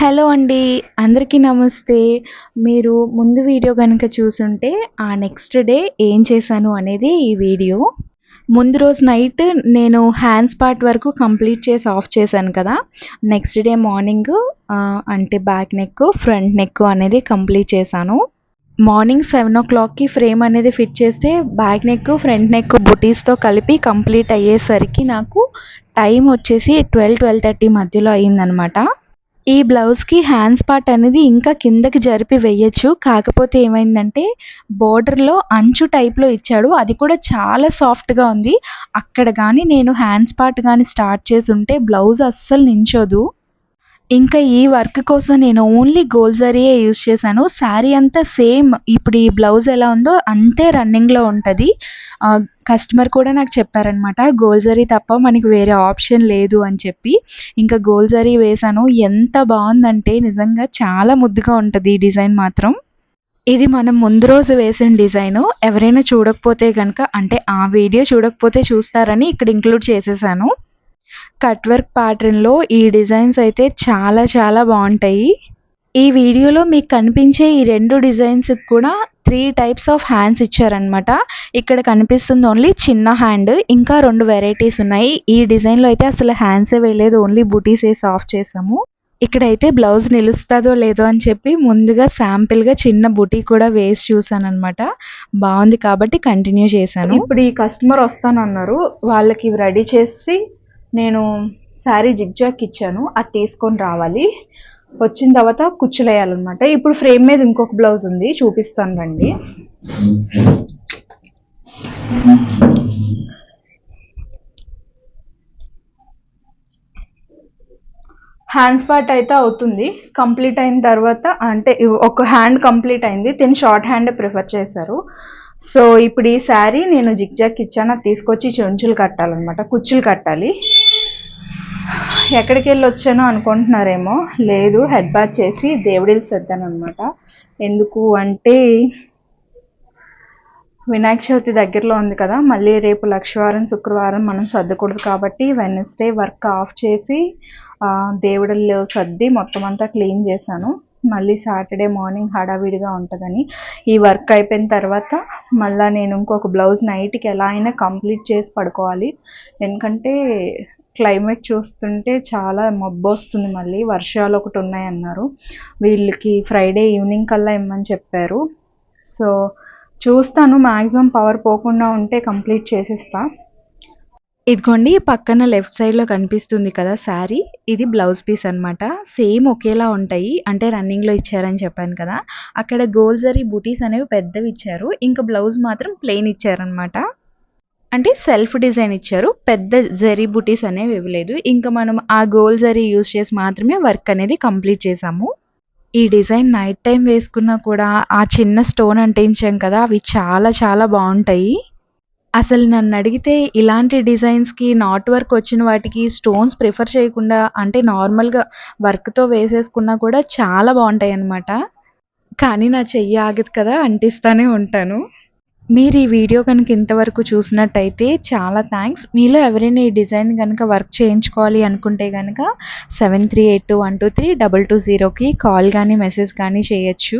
Hello అండి అందరికీ నమస్తే. మీరు ముందు వీడియో కనుక చూసుంటే ఆ నెక్స్ట్ డే ఏం చేశాను అనేది ఈ వీడియో. ముందు రోజు నైట్ నేను హ్యాండ్స్ పార్ట్ వరకు కంప్లీట్ చేసి ఆఫ్ చేశాను కదా. నెక్స్ట్ డే మార్నింగ్ అంటే బ్యాక్ నెక్ ఫ్రంట్ నెక్ అనేది కంప్లీట్ చేశాను. మార్నింగ్ సెవెన్ ఓ క్లాక్కి ఫ్రేమ్ అనేది ఫిట్ చేస్తే బ్యాక్ నెక్ ఫ్రంట్ నెక్ బుటీస్తో కలిపి కంప్లీట్ అయ్యేసరికి నాకు టైం వచ్చేసి ట్వెల్వ్ ట్వెల్వ్ థర్టీ మధ్యలో అయ్యిందనమాట. ఈ బ్లౌజ్కి హ్యాండ్స్ పార్ట్ అనేది ఇంకా కిందకి జరిపి వేయచ్చు. కాకపోతే ఏమైందంటే బోర్డర్లో అంచు టైప్లో ఇచ్చాడు. అది కూడా చాలా సాఫ్ట్గా ఉంది. అక్కడ కానీ నేను హ్యాండ్స్ పార్ట్ కానీ స్టార్ట్ చేసి ఉంటే బ్లౌజ్ అస్సలు నించోదు. ఇంకా ఈ వర్క్ కోసం నేను ఓన్లీ గోల్ జరీయే యూస్ చేశాను. శారీ అంతా సేమ్ ఇప్పుడు ఈ బ్లౌజ్ ఎలా ఉందో అంతే రన్నింగ్లో ఉంటుంది. కస్టమర్ కూడా నాకు చెప్పారనమాట గోల్ జరీ తప్ప మనకి వేరే ఆప్షన్ లేదు అని చెప్పి. ఇంకా గోల్ జరీ వేశాను. ఎంత బాగుందంటే నిజంగా చాలా ముద్దుగా ఉంటుంది ఈ డిజైన్ మాత్రం. ఇది మనం ముందు రోజు వేసిన డిజైన్. ఎవరైనా చూడకపోతే కనుక అంటే ఆ వీడియో చూడకపోతే చూస్తారని ఇక్కడ ఇంక్లూడ్ చేసేసాను. కట్ వర్క్ ప్యాటర్న్లో ఈ డిజైన్స్ అయితే చాలా చాలా బాగుంటాయి. ఈ వీడియోలో మీకు కనిపించే ఈ రెండు డిజైన్స్ కూడా త్రీ టైప్స్ ఆఫ్ హ్యాండ్స్ ఇచ్చారనమాట ఇక్కడ కనిపిస్తుంది ఓన్లీ చిన్న హ్యాండ్ ఇంకా రెండు వెరైటీస్ ఉన్నాయి. ఈ డిజైన్లో అయితే అసలు హ్యాండ్సే వేయలేదు ఓన్లీ బుటీస్ వేసి ఆఫ్ చేసాము. ఇక్కడైతే బ్లౌజ్ నిలుస్తుందో లేదో అని చెప్పి ముందుగా శాంపిల్గా చిన్న బుటీ కూడా వేసి చూసాను అనమాట బాగుంది కాబట్టి కంటిన్యూ చేశాను. ఇప్పుడు ఈ కస్టమర్ వస్తానన్నారు వాళ్ళకి రెడీ చేసి నేను శారీ జిగ్జాక్ ఇచ్చాను అది తీసుకొని రావాలి. వచ్చిన తర్వాత కుచ్చులేయాలన్నమాట. ఇప్పుడు ఫ్రేమ్ మీద ఇంకొక బ్లౌజ్ ఉంది చూపిస్తాను రండి. హ్యాండ్స్ పార్ట్ అయితే అవుతుంది. కంప్లీట్ అయిన తర్వాత అంటే ఒక హ్యాండ్ కంప్లీట్ అయింది. తిని షార్ట్ హ్యాండ్ ప్రిఫర్ చేశారు. సో ఇప్పుడు ఈ శారీ నేను జిగ్జాక్ ఇచ్చాను. అది తీసుకొచ్చి చెంచులు కట్టాలన్నమాట. కుచ్చులు కట్టాలి. ఎక్కడికి వెళ్ళి వచ్చానో అనుకుంటున్నారేమో. లేదు హెడ్ బాత్ చేసి దేవుడిలు సర్దాను అనమాట ఎందుకు అంటే వినాయక చవితి దగ్గరలో ఉంది కదా. మళ్ళీ రేపు లక్షవారం శుక్రవారం మనం సర్దకూడదు కాబట్టి వెనస్డే వర్క్ ఆఫ్ చేసి దేవుడిలో సర్ది మొత్తం అంతా క్లీన్ చేశాను. మళ్ళీ సాటర్డే మార్నింగ్ హడావిడిగా ఉంటుందని. ఈ వర్క్ అయిపోయిన తర్వాత మళ్ళీ నేను ఇంకొక బ్లౌజ్ నైట్కి ఎలా అయినా కంప్లీట్ చేసి పడుకోవాలి. ఎందుకంటే క్లైమేట్ చూస్తుంటే చాలా మబ్బు వస్తుంది మళ్ళీ. వర్షాలు ఒకటి ఉన్నాయన్నారు. వీళ్ళకి ఫ్రైడే ఈవినింగ్ కల్లా ఇమ్మని చెప్పారు. సో చూస్తాను. మ్యాక్సిమం పవర్ పోకుండా ఉంటే కంప్లీట్ చేసేస్తా. ఇదిగోండి పక్కన లెఫ్ట్ సైడ్లో కనిపిస్తుంది కదా శారీ. ఇది బ్లౌజ్ పీస్ అనమాట సేమ్ ఒకేలా ఉంటాయి. అంటే రన్నింగ్లో ఇచ్చారని చెప్పాను కదా. అక్కడ గోల్ జరీ బుటీస్ అనేవి పెద్దవి ఇచ్చారు. ఇంకా బ్లౌజ్ మాత్రం ప్లెయిన్ ఇచ్చారనమాట అంటే సెల్ఫ్ డిజైన్ ఇచ్చారు. పెద్ద జరీ బుటీస్ అనేవి ఇవ్వలేదు ఇంకా మనం ఆ గోల్ జరీ యూజ్ చేసి మాత్రమే వర్క్ అనేది కంప్లీట్ చేసాము ఈ డిజైన్ నైట్ టైం వేసుకున్నా కూడా ఆ చిన్న స్టోన్ అంటించాం కదా అవి చాలా చాలా బాగుంటాయి. అసలు నన్ను అడిగితే ఇలాంటి డిజైన్స్కి నాట్ వర్క్ వచ్చిన వాటికి స్టోన్స్ ప్రిఫర్ చేయకుండా అంటే నార్మల్గా వర్క్తో వేసేసుకున్నా కూడా చాలా బాగుంటాయి అన్నమాట కానీ నా చెయ్యి ఆగదు కదా అంటిస్తూనే ఉంటాను. మీరు ఈ వీడియో కనుక ఇంతవరకు చూసినట్టయితే చాలా థ్యాంక్స్. మీలో ఎవరైనా ఈ డిజైన్ కనుక వర్క్ చేయించుకోవాలి అనుకుంటే కనుక seven three eight two one two three double two జీరోకి కాల్ కానీ మెసేజ్ కానీ చేయొచ్చు.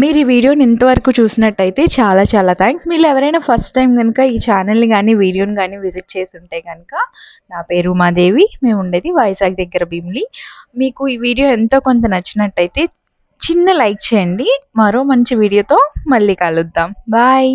మీరు ఈ వీడియోని ఇంతవరకు చూసినట్టయితే చాలా చాలా థ్యాంక్స్ మీరు ఎవరైనా ఫస్ట్ టైం కనుక ఈ ఛానల్ని కానీ వీడియోని కానీ విజిట్ చేసి ఉంటే కనుక నా పేరు ఉమాదేవి. మేము ఉండేది వైజాగ్ దగ్గర భీమిలి. మీకు ఈ వీడియో ఎంతో కొంత నచ్చినట్టయితే చిన్న లైక్ చేయండి. మరో మంచి వీడియోతో మళ్ళీ కలుద్దాం. బాయ్